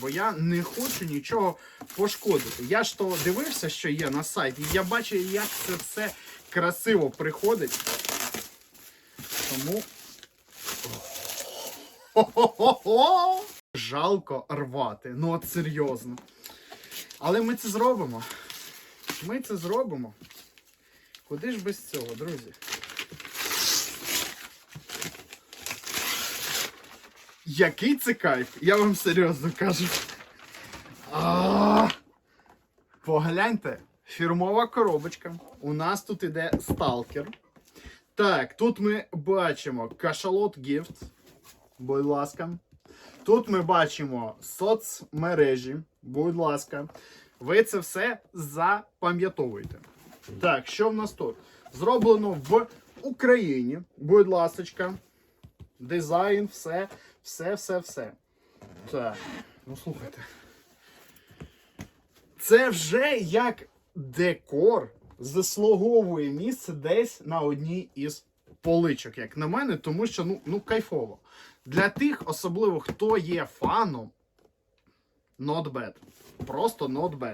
бо я не хочу нічого пошкодити. Я ж то дивився, що є на сайті, і я бачу, як це все красиво приходить. Тому. Хо-хо-хо-хо! Жалко рвати. Ну от серйозно. Але ми це зробимо. Ми це зробимо. Куди ж без цього, друзі? Який це кайф? Я вам серйозно кажу. Погляньте, фірмова коробочка. У нас тут іде сталкер. Так, тут ми бачимо кашалот гіфт. Будь ласка. Тут ми бачимо соцмережі. Будь ласка. Ви це все запам'ятовуйте. Так, що в нас тут? Зроблено в Україні. Будь ласочка. Дизайн, все, все, все, все. Так, ну слухайте. Це вже як декор заслуговує місце десь на одній із поличок, як на мене, тому що ну, ну кайфово. Для тих, особливо, хто є фаном, not bad. Просто not bad.